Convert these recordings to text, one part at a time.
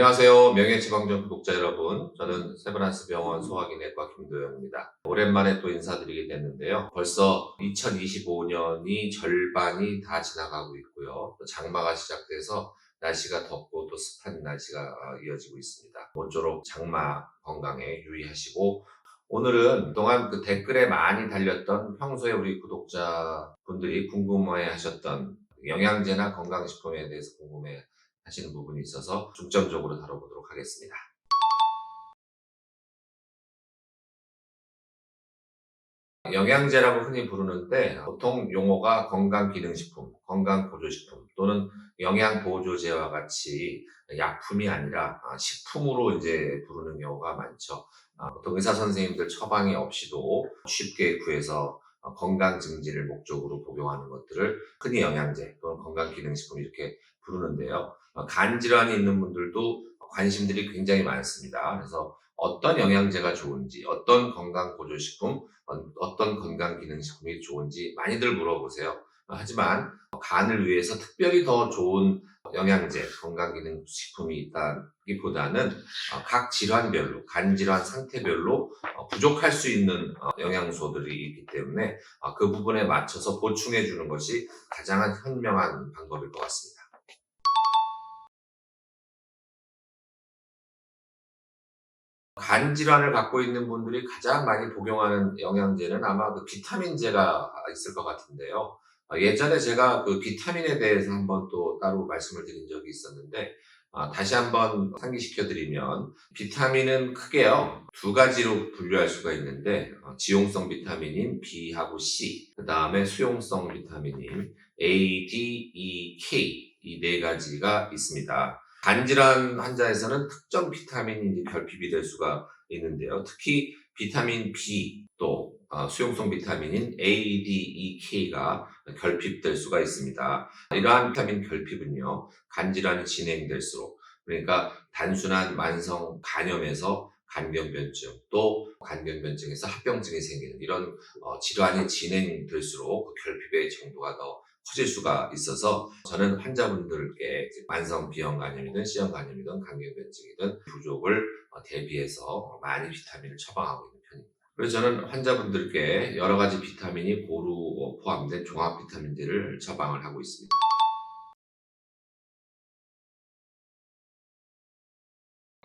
안녕하세요. 명예지방전 구독자 여러분. 저는 세브란스 병원 소화기내과 김도영입니다. 오랜만에 또 인사드리게 됐는데요. 벌써 2025년이 절반이 다 지나가고 있고요. 또 장마가 시작돼서 날씨가 덥고 또 습한 날씨가 어, 이어지고 있습니다. 모쪼록 장마 건강에 유의하시고 오늘은 그동안 그 댓글에 많이 달렸던 평소에 우리 구독자분들이 궁금해 하셨던 영양제나 건강식품에 대해서 궁금해 하시는 부분이 있어서 중점적으로 다뤄보도록 하겠습니다. 영양제라고 흔히 부르는데 보통 용어가 건강기능식품, 건강보조식품 또는 영양보조제와 같이 약품이 아니라 아, 식품으로 이제 부르는 경우가 많죠. 아, 보통 의사 선생님들 처방이 없이도 쉽게 구해서 어, 건강 증진을 목적으로 복용하는 것들을 흔히 영양제 또는 건강기능식품 이렇게 부르는데요. 어, 간 질환이 있는 분들도 관심들이 굉장히 많습니다. 그래서 어떤 영양제가 좋은지, 어떤 건강 보조식품, 어떤 건강 기능식품이 좋은지 많이들 물어보세요. 어, 하지만 간을 위해서 특별히 더 좋은 영양제, 건강기능식품이 있다기보다는 어, 각 질환별로, 간 질환 상태별로 부족할 수 있는 영양소들이 있기 때문에 그 부분에 맞춰서 보충해 주는 것이 가장 현명한 방법일 것 같습니다. 간 질환을 갖고 있는 분들이 가장 많이 복용하는 영양제는 아마 그 비타민제가 있을 것 같은데요. 어, 예전에 제가 그 비타민에 대해서 한번 또 따로 말씀을 드린 적이 있었는데 어, 다시 한번 상기시켜 드리면 비타민은 크게요 두 가지로 분류할 수가 있는데 어, 지용성 비타민인 B하고 C 그 다음에 수용성 비타민인 A, D, E, K 이 네 가지가 있습니다. 간질환 환자에서는 특정 비타민이 결핍이 될 수가 있는데요. 특히 비타민 B 또 어, 수용성 비타민인 A, D, E, K가 결핍될 수가 있습니다. 이러한 비타민 결핍은요, 간질환이 진행될수록 그러니까 단순한 만성 간염에서 간경변증 또 간경변증에서 합병증이 생기는 이런 어, 질환이 진행될수록 그 결핍의 정도가 더 커질 수가 있어서 저는 환자분들께 만성 B형 간염이든 C형 간염이든 간경변증이든 부족을 어, 대비해서 많이 비타민을 처방하고 있는. 그래서 저는 환자분들께 여러 가지 비타민이 고루 어, 포함된 종합 비타민제를 처방을 하고 있습니다.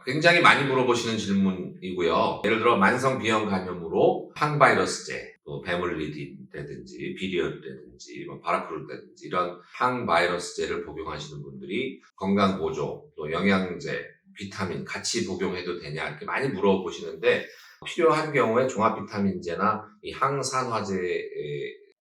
굉장히 많이 물어보시는 질문이고요. 예를 들어 만성 B형 간염으로 항바이러스제, 또 베물리딘이라든지 비리얼이라든지 뭐 바라크루라든지 이런 항바이러스제를 복용하시는 분들이 건강 보조, 또 영양제, 비타민 같이 복용해도 되냐 이렇게 많이 물어보시는데 필요한 경우에 종합 비타민제나 이 항산화제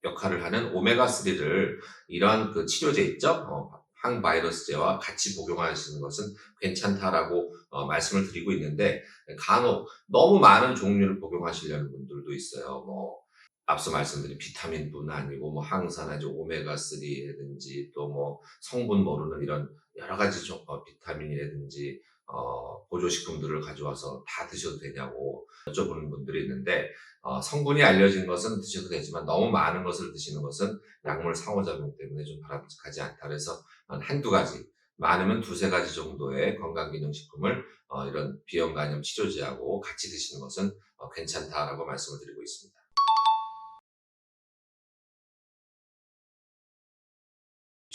역할을 하는 오메가3를 이런 그 치료제 있죠? 어, 항바이러스제와 같이 복용하시는 것은 괜찮다라고 어, 말씀을 드리고 있는데 간혹 너무 많은 종류를 복용하시려는 분들도 있어요. 뭐 앞서 말씀드린 비타민뿐 아니고 뭐 항산화제 오메가3라든지 또 뭐 성분 모르는 이런 여러 가지 어, 비타민이라든지 어, 보조식품들을 가져와서 다 드셔도 되냐고 여쭤보는 분들이 있는데 어, 성분이 알려진 것은 드셔도 되지만 너무 많은 것을 드시는 것은 약물 상호작용 때문에 좀 바람직하지 않다. 그래서 한두 가지, 많으면 두세 가지 정도의 건강기능식품을 어, 이런 비형 간염 치료제하고 같이 드시는 것은 어, 괜찮다라고 말씀을 드리고 있습니다.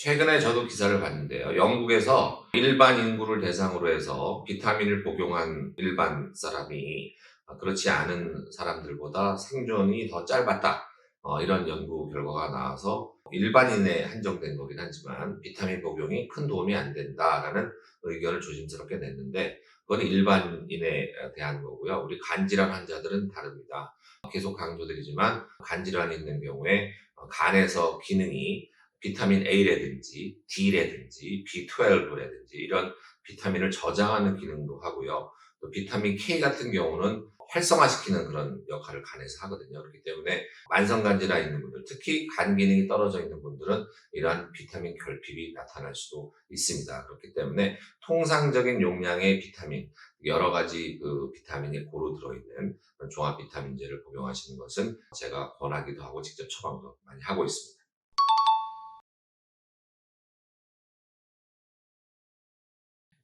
최근에 저도 기사를 봤는데요. 영국에서 일반 인구를 대상으로 해서 비타민을 복용한 일반 사람이 어, 그렇지 않은 사람들보다 생존이 더 짧았다. 어, 이런 연구 결과가 나와서 일반인에 한정된 거긴 하지만 비타민 복용이 큰 도움이 안 된다라는 의견을 조심스럽게 냈는데 그건 일반인에 대한 거고요. 우리 간질환 환자들은 다릅니다. 계속 강조드리지만 간질환이 있는 경우에 어, 간에서 기능이 비타민 A라든지 D라든지 B12라든지 이런 비타민을 저장하는 기능도 하고요. 또 비타민 K 같은 경우는 활성화시키는 그런 역할을 간에서 하거든요. 그렇기 때문에 만성간질환 있는 분들, 특히 간 기능이 떨어져 있는 분들은 이러한 비타민 결핍이 나타날 수도 있습니다. 그렇기 때문에 통상적인 용량의 비타민, 여러 가지 그 비타민이 고루 들어있는 종합 비타민제를 복용하시는 것은 제가 권하기도 하고 직접 처방도 많이 하고 있습니다.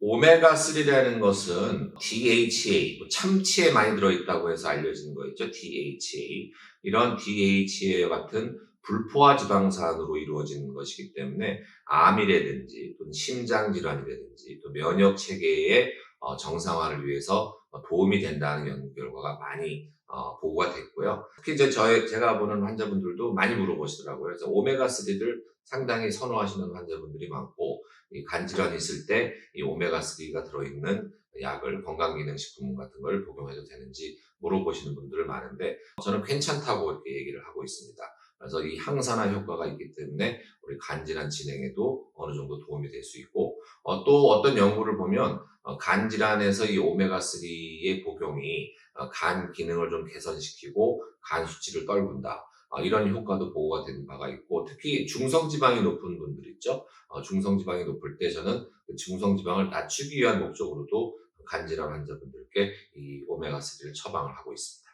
오메가3라는 것은 DHA, 뭐 참치에 많이 들어있다고 해서 알려지는 거 있죠. DHA. 이런 DHA 같은 불포화 지방산으로 이루어지는 것이기 때문에 암이라든지 또는 심장질환이라든지 또 면역 체계의 어, 정상화를 위해서 어, 도움이 된다는 연구 결과가 많이 어, 보고가 됐고요. 특히 이제 저희 제가 보는 환자분들도 많이 물어보시더라고요. 그래서 오메가 3를 상당히 선호하시는 환자분들이 많고 이 간질환이 있을 때 이 오메가 3가 들어있는 약을 건강기능식품 같은 걸 복용해도 되는지 물어보시는 분들을 많은데 저는 괜찮다고 이렇게 얘기를 하고 있습니다. 그래서 이 항산화 효과가 있기 때문에 우리 간질환 진행에도 어느 정도 도움이 될 수 있고 어, 또 어떤 연구를 보면 어, 간질환에서 이 오메가 3의 복용이 어, 간 기능을 좀 개선시키고 간 수치를 떨군다. 어, 이런 효과도 보고가 된 바가 있고 특히 중성지방이 높은 분들 있죠. 어, 중성지방이 높을 때 저는 그 중성지방을 낮추기 위한 목적으로도 간질환 환자분들께 이 오메가 3를 처방을 하고 있습니다.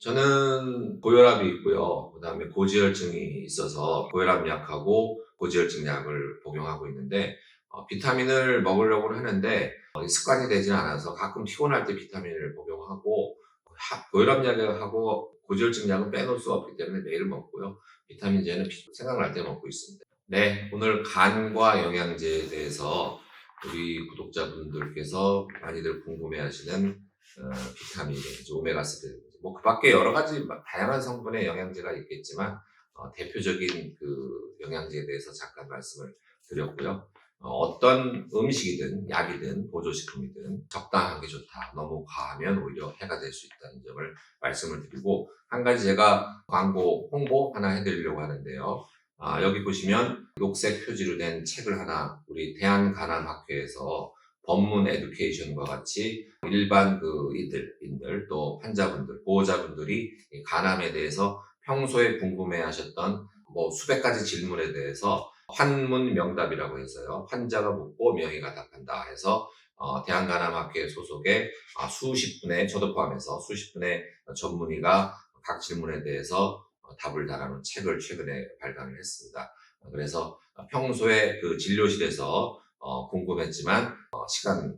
저는 고혈압이 있고요. 그 다음에 고지혈증이 있어서 고혈압 약하고 고지혈증 약을 복용하고 있는데 어, 비타민을 먹으려고 하는데 어, 습관이 되지 않아서 가끔 피곤할 때 비타민을 복용하고 하- 고혈압 약하고 고지혈증 약은 빼놓을 수가 없기 때문에 매일 먹고요. 비타민제는 피- 생각날 때 먹고 있습니다. 네, 오늘 간과 영양제에 대해서 우리 구독자분들께서 많이들 궁금해하시는 어, 비타민, 오메가3, 뭐 그 밖에 여러 가지 막 다양한 성분의 영양제가 있겠지만 어, 대표적인 그 영양제에 대해서 잠깐 말씀을 드렸고요. 어, 떤 음식이든 약이든 보조식품이든 적당한 게 좋다. 너무 과하면 오히려 해가 될 수 있다는 점을 말씀을 드리고 한 가지 제가 광고 홍보 하나 해드리려고 하는데요. 아, 여기 보시면 녹색 표지로 된 책을 하나 우리 대한간암학회에서 법문 에듀케이션과 같이 일반 그 이들, 인들 또 환자분들, 보호자분들이 이 간암에 대해서 평소에 궁금해 하셨던 뭐 수백 가지 질문에 대해서 환문 명답이라고 해서요. 환자가 묻고 명의가 답한다 해서 어, 대한간암학회 소속의 아, 수십 분의 저도 포함해서 수십 분의 전문의가 각 질문에 대해서 어, 답을 달아놓은 책을 최근에 발간을 했습니다. 어, 그래서 평소에 그 진료실에서 어, 궁금했지만 어, 시간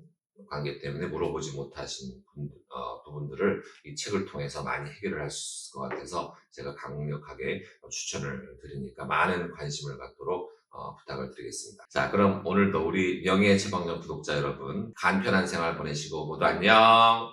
관계 때문에 물어보지 못하신 분- 어, 부분들을 이 책을 통해서 많이 해결을 할 수 있을 것 같아서 제가 강력하게 어, 추천을 드리니까 많은 관심을 갖도록 어, 부탁을 드리겠습니다. 자, 그럼 오늘도 우리 명예의 처방전 구독자 여러분 간편한 생활 보내시고 모두 안녕!